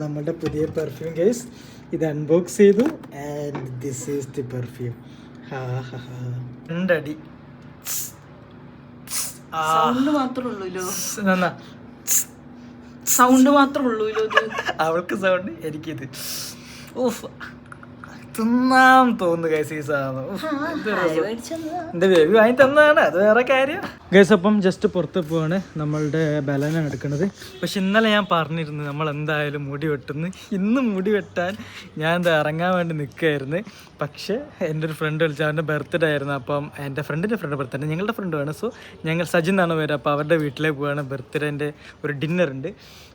നമ്മുടെ പുതിയ perfume case ഇത് അൺബോക്സ് ചെയ്തു. And this is the perfume രണ്ടടി. സൗണ്ട് മാത്രമേ ഇത്? അവൾക്ക് സൗണ്ട് എനിക്കിത്. ഓഫ് തിന്നാൻ തോന്നുന്നു രസം. എന്റെ ബേബി വാങ്ങി തന്നതാണ്. അത് വേറെ കാര്യം. ഗൈസ് അപ്പം ജസ്റ്റ് പുറത്ത് പോവാണ്. നമ്മളുടെ ബലനാണ് എടുക്കുന്നത് പക്ഷെ ഇന്നലെ ഞാൻ പറഞ്ഞിരുന്നു നമ്മൾ എന്തായാലും മുടി വെട്ടുന്നു. ഇന്ന് മുടി വെട്ടാൻ ഞാൻ എന്താ ഇറങ്ങാൻ വേണ്ടി നിൽക്കുകയായിരുന്നു പക്ഷേ എന്റെ ഒരു ഫ്രണ്ട് വിളിച്ചു. അവന്റെ ബർത്ത്ഡേ ആയിരുന്നു. അപ്പം എന്റെ ഫ്രണ്ടിന്റെ ഫ്രണ്ട് ബർത്ത്ഡേ ഞങ്ങളുടെ ഫ്രണ്ട് വേണം സോ ഞങ്ങൾ സജിൻ എന്നാണ് പേര്. അപ്പോൾ അവരുടെ വീട്ടിലേക്ക് പോവാണ്. ബർത്ത്ഡേന്റെ ഒരു ഡിന്നർ ഉണ്ട്.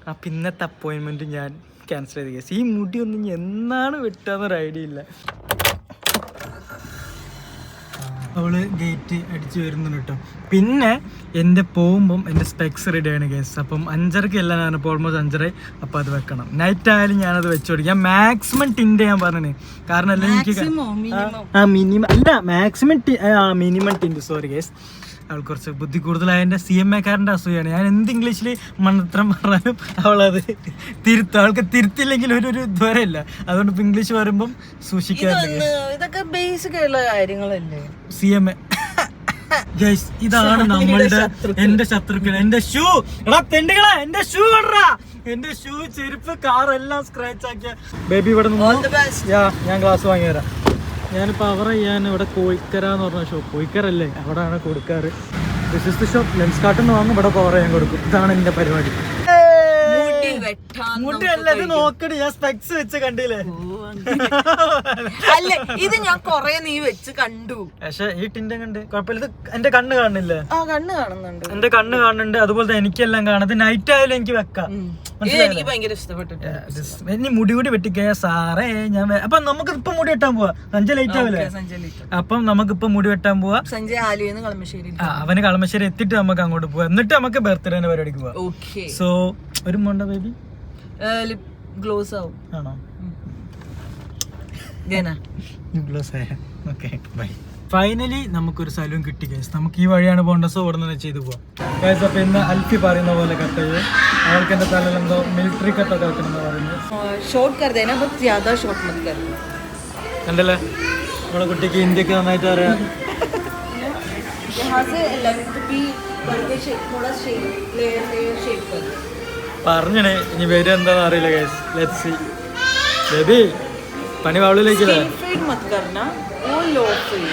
അപ്പം ഇന്നത്തെ അപ്പോയിൻമെന്റ് ഞാൻ ക്യാൻസൽ ചെയ്ത് കേസ് ഈ മുടി ഒന്നും എന്നാണ് എന്നൊരു ഐഡിയ ഇല്ല. അവൾ ഗേറ്റ് അടിച്ചു വരുന്നുണ്ട് കേട്ടോ. പിന്നെ എന്റെ പോകുമ്പം എന്റെ സ്പെക്സ് റെഡി ആണ് ഗേസ് അപ്പം അഞ്ചരക്ക് എല്ലാം ഇപ്പോൾ ഓൾമോസ്റ്റ് അഞ്ചര. അപ്പം അത് വെക്കണം. നൈറ്റ് ആയാലും ഞാനത് വെച്ച് കൊടുക്കും. ഞാൻ മാക്സിമം ടിന്റെ ഞാൻ പറഞ്ഞു കാരണം അല്ലെങ്കിൽ എനിക്ക് ആ മിനിമം അല്ല മാക്സിമം ആ മിനിമം ടിന്റ് സോറി കേസ് അവൾ കുറച്ച് ബുദ്ധി കൂടുതലായ എന്റെ സി എം എക്കാരന്റെ അസൂയാണ്. ഞാൻ എന്ത് ഇംഗ്ലീഷിൽ മണ്ണത്രം പറഞ്ഞാലും അവളത് തിരുത്തും. അവൾക്ക് തിരുത്തില്ലെങ്കിൽ ഒരു ഒരു ദ്വരമില്ല അതുകൊണ്ട് ഇപ്പം ഇംഗ്ലീഷ് വരുമ്പം സൂക്ഷിക്കാറില്ല ഇതൊക്കെ ബേസിക് ആയിട്ടുള്ള കാര്യങ്ങളല്ലേ? സി എം എ ഗൈസ് ഇതാണ് നമ്മളുടെ എന്റെ ശത്രുക്കൾ. എന്റെ ഷൂ എടാ തെണ്ടുകളെ എന്റെ ഷൂ കണ്ടാ എന്റെ ഷൂ ചെരുപ്പ് കാർ എല്ലാം സ്ക്രാച്ച് ആക്കിയ ബേബി ഇവിടെ ഞാൻ ഗ്ലാസ് വാങ്ങി തരാം ഞാനിപ്പോൾ അവർ ചെയ്യാൻ ഇവിടെ കോയിക്കര എന്ന് പറഞ്ഞ ഷോപ്പ് കോയിക്കരല്ലേ അവിടെയാണ് കൊടുക്കാറ്. ദിസ് ഇസ് ദി ഷോപ്പ് ലെൻസ് കാർട്ടിൽ വാങ്ങും. ഇവിടെ പവർ ചെയ്യാൻ കൊടുക്കും. ഇതാണ് എന്റെ പരിപാടി. മുടി വെട്ടാൻ മുടി അല്ല ഇത് നോക്കടി. ഞാൻ സ്പെക്സ് വെച്ച് കണ്ടില്ലേ? അല്ല ഇത് ഞാൻ കൊറേ നീ വെച്ച് കണ്ടു. പക്ഷെ ഈ ടിന്റെ കണ്ട് കുഴപ്പമില്ല. ഇത് എന്റെ കണ്ണ് കാണുന്നില്ലേ? ആ കണ്ണ് കാണുന്നുണ്ട്. എന്റെ കണ്ണ് കാണുന്നുണ്ട്. അതുപോലെ തന്നെ എനിക്കെല്ലാം കാണുന്നത്. നൈറ്റ് ആയാലും എനിക്ക് വെക്കാം. എനിക്ക് ഭയങ്കര ഇഷ്ടപ്പെട്ടിട്ട് ഇനി മുടി കൂടി വെട്ടിക്കയ സാറേ ഞാൻ അപ്പൊ നമുക്ക് ഇപ്പൊ മുടി വെട്ടാൻ പോവാ. സഞ്ജയ് ലൈറ്റ് ആവില്ലേ? അപ്പം നമുക്ക് ഇപ്പൊ മുടി വെട്ടാൻ പോവാ. സഞ്ജയ് ആലുവെന്ന് കളമശ്ശേരി അവന് കളമശ്ശേരി എത്തിയിട്ട് നമുക്ക് അങ്ങോട്ട് പോവാം. എന്നിട്ട് നമുക്ക് ബർത്ത്ഡേന്റെ പരിപാടിക്ക് പോവാം. ഓക്കെ സോ ഒരു മോണ്ട ബേബി ലിപ് ഗ്ലോസ് ആവും. ആണോ? ഫൈനലി നമുക്കൊരു സ്ഥലവും കിട്ടി ഗൈസ് നമുക്ക് ഈ വഴിയാണ് പോകേണ്ടത്. സോ ഇവിടെ നിന്ന് ചെയ്തു പോവാം. ഗൈസ് അപ്പൊ ഇന്ന് അൽഫി പറയുന്ന പോലെ കത്തത് അവൾക്ക് എന്റെ തലയിൽ എന്തോ മിലിറ്ററി കത്തൊക്കെ വെക്കണം എന്ന് പറയുന്നത് കണ്ടല്ലേ? നമ്മളെ കുട്ടിക്ക് ഇന്ത്യയ്ക്ക് നന്നായിട്ട് അറിയാം. പറഞ്ഞണേ ഇനി വരും എന്താണെന്ന് അറിയില്ല ഗൈസ് ലെറ്റ് സി ബേബി പണി വാളിലേക്കില്ല स्किन फेड मत करना वो लो फेड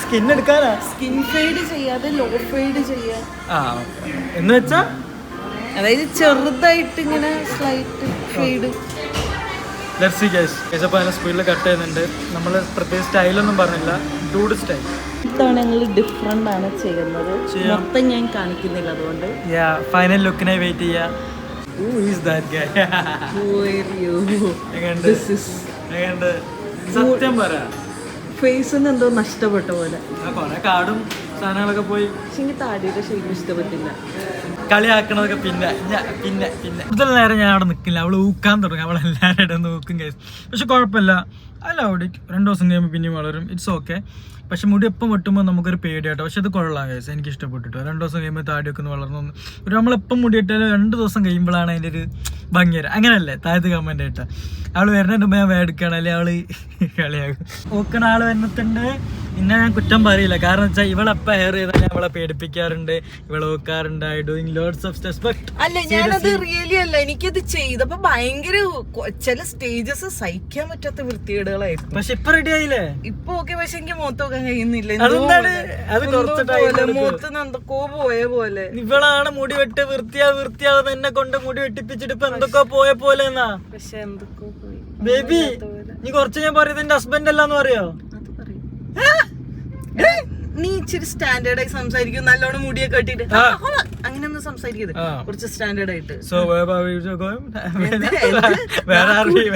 സ്കിൻ എടുക്കാനാ സ്കിൻ ഫെയ്ഡ് ചെയ്യാതെ ലോ ഫെയ്ഡ് ചെയ്യാ ആ okay. എന്ന് വെച്ചാ അതായത് ചെറുതായിട്ട് ഇങ്ങനെ slight fade let see guys guys അപ്പോൾ അതിനെ സ്പീഡിൽ കട്ട് ചെയ്യുന്നുണ്ട് നമ്മൾ പ്രത്യേകിച്ച് സ്റ്റൈലൊന്നും പറഞ്ഞില്ല ഡൂഡ് സ്റ്റൈൽ ഇത്തവണ ഞങ്ങൾ ഡിഫറെൻ്റ് ആണ് ചെയ്യുന്നത് ചെയ്യാം. മൊത്തം ഞാൻ കാണിക്കുന്നില്ല അതുകൊണ്ട് യാ ഫൈനൽ ലുക്കിനായി വെയിറ്റ് ചെയ്യാ Who is that guy? എങ്ങനെയുണ്ട്? എങ്ങനെയുണ്ട്? സത്യം പറ. ഫേസിന് എന്തോ നഷ്ടപ്പെട്ട പോലെ. കൊറേ കാടും സാധനങ്ങളൊക്കെ പോയി. പക്ഷെ എനിക്ക് താടിയുടെ ഷേപ്പ് ഇഷ്ടപ്പെട്ടില്ല. കളിയാക്കണതൊക്കെ പിന്നെ പിന്നെ പിന്നെ. കൂടുതൽ നേരം ഞാൻ അവിടെ നിൽക്കില്ല അവൾ ഊക്കാൻ തുടങ്ങി. അവൾ എല്ലാവരുടെ നിന്ന് കേസ് പക്ഷെ കുഴപ്പമില്ല. അല്ല അവിടെ രണ്ടു ദിവസം കഴിയുമ്പോൾ പിന്നെയും വളരും. ഇറ്റ്സ് ഓക്കെ പക്ഷെ മുടി എപ്പം വെട്ടുമ്പോൾ നമുക്കൊരു പേടിയാട്ടോ. പക്ഷെ അത് കൊള്ളാം കേസ് എനിക്ക് ഇഷ്ടപ്പെട്ടിട്ടോ രണ്ട് ദിവസം കഴിയുമ്പോൾ താടിയൊക്കെ ഒന്ന് വളർന്നു. ഒരു നമ്മളെപ്പം മുടി ഇട്ടാലും രണ്ട് ദിവസം കഴിയുമ്പോഴാണ് അതിന്റെ ഒരു ഭംഗി വരാം അങ്ങനല്ലേ? താഴത്ത് കമന്റ് ആയിട്ടാ അവൾ മുമ്പ് ഞാൻ വേടിക്കണം. അല്ലെ അവൾ? കളിയാകും ഓക്കണ ആൾ വന്നിട്ടുണ്ട് പിന്നെ ഞാൻ കുറ്റം പറയില്ല. കാരണം വെച്ചാൽ ഇവളെപ്പം ഹെയർ ചെയ്താൽ ഞാൻ അവളെ പേടിപ്പിക്കാറുണ്ട്. ഇവളെ നോക്കാറുണ്ട്. I doing loads of stress but അല്ല ഞാനത് റിയലി അല്ല എനിക്കത് ചെയ്തപ്പോ ഭയങ്കര ചില സ്റ്റേജസ് സഹിക്കാൻ പറ്റാത്ത വൃത്തികേടുകളായിരുന്നു. പക്ഷെ ഇപ്പൊ റെഡി ആയില്ലേ? ഇപ്പൊ ഓക്കെ പക്ഷെ എനിക്ക് മുഖത്തൊക്കെ കഴിയുന്നില്ല? അത് എന്തോ കുറച്ച് time പോലെ, മുഖത്ത് എന്തൊക്കെയോ പോയ പോലെ. ഇവളാണ് മുടി വെട്ട് വൃത്തിയാ വൃത്തിയാവുന്ന എന്നെ കൊണ്ട് മുടി വെട്ടിപ്പിച്ചിട്ട് ഇപ്പൊ എന്തൊക്കെ പോയ പോലെ എന്നാ? പക്ഷെ എന്തൊക്കെ പോയി. ബേബി നീ കുറച്ച് ഞാൻ പറയുന്നത് എന്റെ ഹസ്ബൻഡ് അല്ലാന്ന് പറയോ? നീ ഇച്ചിരി സ്റ്റാൻഡേർഡ് ആയി സംസാരിക്കും നല്ലോണം മുടിയൊക്കെ കെട്ടിട്ട് അങ്ങനെയൊന്നും സംസാരിക്കരുത്. കുറച്ച് സ്റ്റാൻഡേർഡ് ആയിട്ട്. So where are we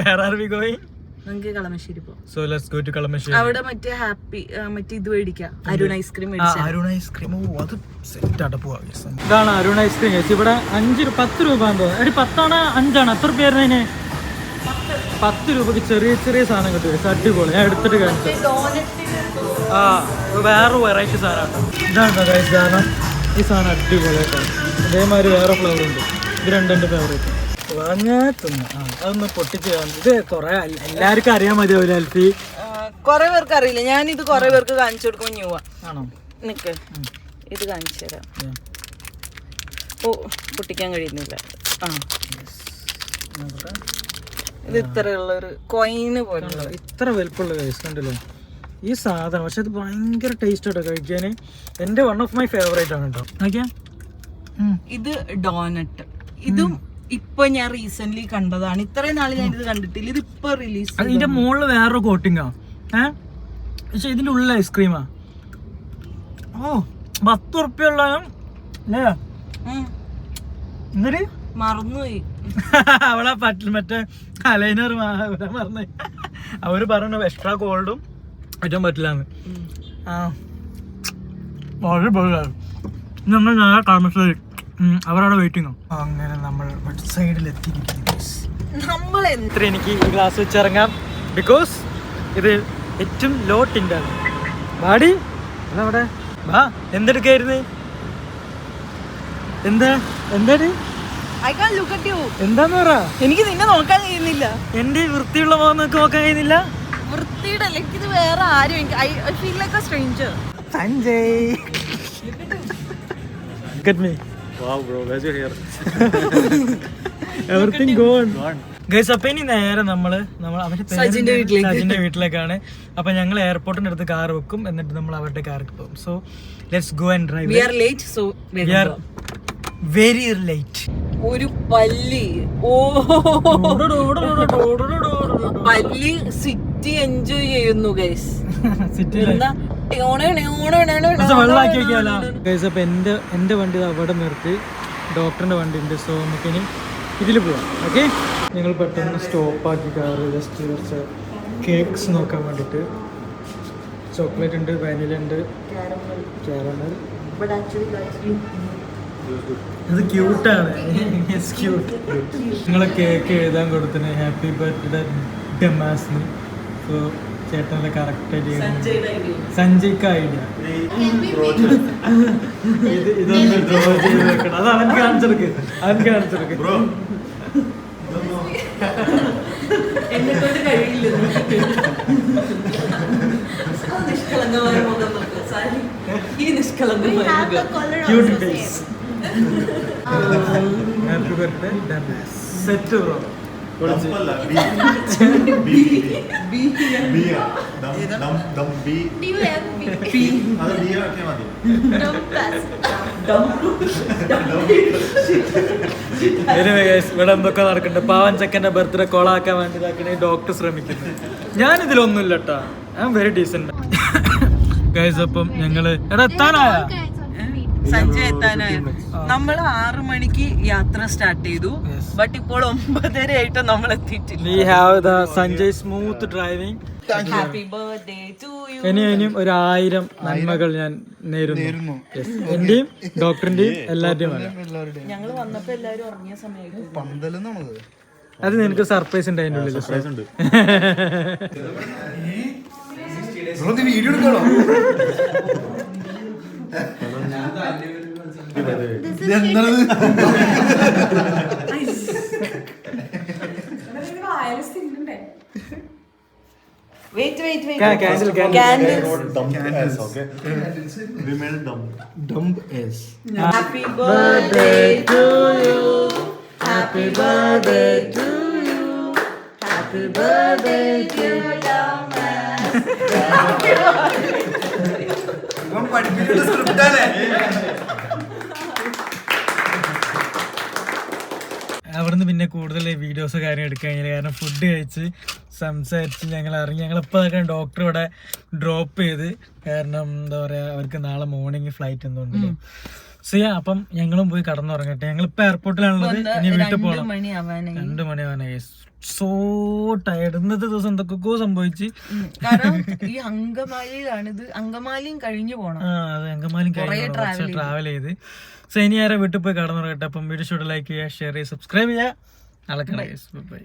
where are we going നമുക്ക് കളമശ്ശേരി പോവാം. So let's go to Kalamassery. അവിടെ മറ്റേ ഹാപ്പി മറ്റേ ഇത് മേടിക്കാം. Arun ice cream Arun ice cream ഓ അത് സെറ്റ് ആയിട്ട് പോവാ. ഇതാണ് അരുൺ ഐസ്ക്രീം ചേച്ചി ഇവിടെ അഞ്ച് പത്ത് രൂപ എന്തോ ഒരു പത്താണ്? അഞ്ചാണ്. എത്ര അതിന് പത്ത് രൂപക്ക് ചെറിയ ചെറിയ സാധനം കിട്ടും. അടിപൊളി. ഞാൻ എടുത്തിട്ട് കാണിച്ചു ആ വേറെ വെറൈറ്റി സാധനമാണ്. ഇതാണ് സാധനം ഈ സാധനം അടിപൊളിയായിട്ടാണ്. അതേമാതിരി വേറെ ഫ്ലേവർ ഉണ്ട്. ഇത് രണ്ടെന്റെ എന്റെ ഫേവറേറ്റ് വാങ്ങാ തിന്ന ആ അതൊന്ന് പൊട്ടിച്ച് കാണും ഇത് കുറെ എല്ലാവർക്കും അറിയാൻ മതിയാവില്ല അൽഫി? കൊറേ പേർക്ക് അറിയില്ല. ഞാൻ ഇത് കൊറേ പേർക്ക് കാണിച്ചു കൊടുക്കുമ്പോ ഞാൻ ആണോ? നിക്ക്. ഇത് കാണിച്ചു തരാം. ഓ പൊട്ടിക്കാൻ കഴിയുന്നില്ല. ആ. ഇത് ഇത്രയുള്ള ഒരു കോയിന് പോലുള്ള ഇത്ര വലുപ്പമുള്ള വേസ്റ്റ് ഉണ്ടല്ലോ ഈ സാധനം പക്ഷെ അത് ഭയങ്കര ടേസ്റ്റ് കേട്ടോ കഴിക്കാൻ എന്റെ വൺ ഓഫ് മൈ ഫേവറേറ്റ് ആണ് കേട്ടോ നോക്കിയാ. ഇത് ഡോനട്ട് ഇതും ഇപ്പൊ ഞാൻ റീസെന്റ് കണ്ടതാണ്. ഇത്രയും നാൾ ഞാൻ ഇത് കണ്ടിട്ടില്ല. ഇത് ഇപ്പൊ റിലീസ് അതിന്റെ ഇതിന്റെ മുകളിൽ വേറൊരു കോട്ടിങ്ങാ ആ. പക്ഷെ ഇതിന്റെ ഉള്ളിൽ ഐസ്ക്രീമാ ഓ പത്ത് ഉറുപ്പ്യുള്ള അല്ലേ? എന്നിട്ട് മറന്നുപോയി. അവളെ പറ്റില്ല മറ്റേ കലൈനർ മറന്നു. അവർ പറഞ്ഞു എക്സ്ട്രാ കോൾഡും ഏറ്റവും പറ്റില്ലാന്ന്. ആ. വളരെ ഞങ്ങൾ നേരെ താമസിച്ചത് അവരവിടെ വെയിറ്റിംഗ് അങ്ങനെ നമ്മൾ സൈഡിൽ എത്തിയിരിക്കുന്നു നമ്മൾ എത്ര എനിക്ക് ഈ ഗ്ലാസ് വെച്ചിറങ്ങാം? ബിക്കോസ് ഇത് ഏറ്റവും ലോ ടിൻഡാണ് വാടി അതവിടെ വാ എന്തെടുക്കായിരുന്നു? എന്താ എന്താടി? I can look at you എന്താന്ന് പറ? എനിക്ക് നിന്നെ നോക്കാൻ കഴിയുന്നില്ല. എന്റെ വൃത്തിയുള്ള മുഖം നോക്കി നോക്കാൻ കഴിയുന്നില്ല? വൃത്തിയുടെ അല്ലെങ്കിൽ ഇത് വേറെ ആരും എനിക്ക് I feel like a stranger Sanjay. Look at me. Wow, bro, where's your hair? Everything gone. Guys അപ്പൊ ഇനി നേരെ നമ്മൾ നമ്മൾ അവന്റെ സജിന്റെ എന്താണ്? വീട്ടിലേക്ക്. സജിന്റെ വീട്ടിലേക്കാണ്. അപ്പൊ ഞങ്ങൾ എയർപോർട്ടിന്റെ അടുത്ത് കാർ വെക്കും. എന്നിട്ട് നമ്മൾ അവരുടെ കാറിൽ പോകും. So let's go and drive we are late so we are very late ഒരു പല്ലി. ഓ. പല്ലി സിറ്റി എൻജോയ് ചെയ്യുന്നു ഗൈസ് ടേണേ, വെക്കാലോ എന്റെ എന്റെ വണ്ടി അവിടെ നിർത്തി. ഡോക്ടറിന്റെ വണ്ടി ഉണ്ട്. സോ നമുക്കിനി ഇതിൽ പോവാം. ഓക്കെ ഞങ്ങൾ പെട്ടെന്ന് സ്റ്റോപ്പ് ആക്കി കാറ് ജസ്റ്റ് കുറച്ച് കേക്ക്സ് നോക്കാൻ വേണ്ടിട്ട് ചോക്ലേറ്റ് ഉണ്ട് വാനില ഉണ്ട്. ഇത് ക്യൂട്ടാണ് ക്യൂട്ട് നിങ്ങൾ കേക്ക് എഴുതാൻ കൊടുത്തിന്. ഹാപ്പി ബർത്ത്ഡേ ഡെമാസ്ന്ന് സോ ചേട്ടന്റെ കറക്റ്റ്. സഞ്ജയ്ക്ക് ഐഡിയ ഇത് ഇതൊന്ന് ഡ്രോ ചെയ്ത് വെക്കണം. അത് അവൻ കാണിച്ചെടുക്ക് അവൻ കാണിച്ചെടുക്ക്. ഈ നിഷ്കളങ്കമായ cute face happy birthday set bro ഇവിടെ എന്തൊക്കെ നടക്കുന്നുണ്ട്? പാവൻ ചെക്കന്റെ ബർത്ത്ഡേ കോളാക്കാൻ വേണ്ടി ഇതാക്കണേ ഡോക്ടർ ശ്രമിക്കുന്നു. ഞാൻ ഇതിലൊന്നുമില്ല കേട്ടാ ഞാൻ വെരി ഡീസന്റ് ഗൈസ് അപ്പം ഞങ്ങൾ എടാ എത്താനായ? സഞ്ജയ് എത്താനായിരുന്നു നമ്മൾ ആറു മണിക്ക് യാത്ര സ്റ്റാർട്ട് ചെയ്തു. ബട്ട് ഇപ്പോൾ ഒമ്പതര ആയിട്ട് നമ്മൾ എത്തിയിട്ടില്ല. Sanjay smooth driving happy birthday to you ഇനിയും ഒരു ആയിരം നന്മകൾ ഞാൻ നേരുന്നു. എന്റെയും ഡോക്ടറിന്റെയും എല്ലാവരുടെയും ഞങ്ങൾ വന്നപ്പോ എല്ലാരും ഉറങ്ങിയ സമയത്ത് അത് നിനക്ക് സർപ്രൈസ് ഉണ്ട് അതിന്റെ ഉള്ളിൽ സർപ്രൈസ് ഉണ്ട്. Wait wait Candle, candle. Candles. Dump as, okay? We made dump. Dump as happy birthday to you happy birthday to you happy birthday to അവിടുന്ന് പിന്നെ കൂടുതൽ വീഡിയോസ് കാര്യം എടുക്കാൻ കഴിഞ്ഞില്ല. കാരണം ഫുഡ് കഴിച്ച് സംസാരിച്ച് ഞങ്ങൾ ഇറങ്ങി. ഞങ്ങളിപ്പോൾ ഡോക്ടർ ഇവിടെ ഡ്രോപ്പ് ചെയ്ത്. കാരണം എന്താ പറയുക അവർക്ക് നാളെ മോർണിംഗ് ഫ്ലൈറ്റ് എന്തുകൊണ്ട് സോ അപ്പം ഞങ്ങളും പോയി കടന്നുറങ്ങട്ടെ. ഇപ്പൊ എയർപോർട്ടിലാണുള്ളത് ഇനി വീട്ടിൽ പോകണം മണി ആവാനായി. രണ്ട് സോ ടയർഡ് ഇന്നത്തെ ദിവസം എന്തൊക്കെയോ സംഭവിച്ച്. ഈ അങ്കമാലിയിലാണ് ഇത് അങ്കമാലിയും കഴിഞ്ഞു പോണം. ആ അതെ അങ്കമാലിയും കഴിഞ്ഞു ട്രാവൽ ചെയ്ത്. സോ ഇനി ആരെ വീട്ടിൽ പോയി കടന്നുറങ്ങട്ടെ? അപ്പം വീഡിയോ ഷൂട്ട് ലൈക്ക് ചെയ്യുക ഷെയർ ചെയ്യുക സബ്സ്ക്രൈബ് ചെയ്യുക. നടക്കണം ബൈ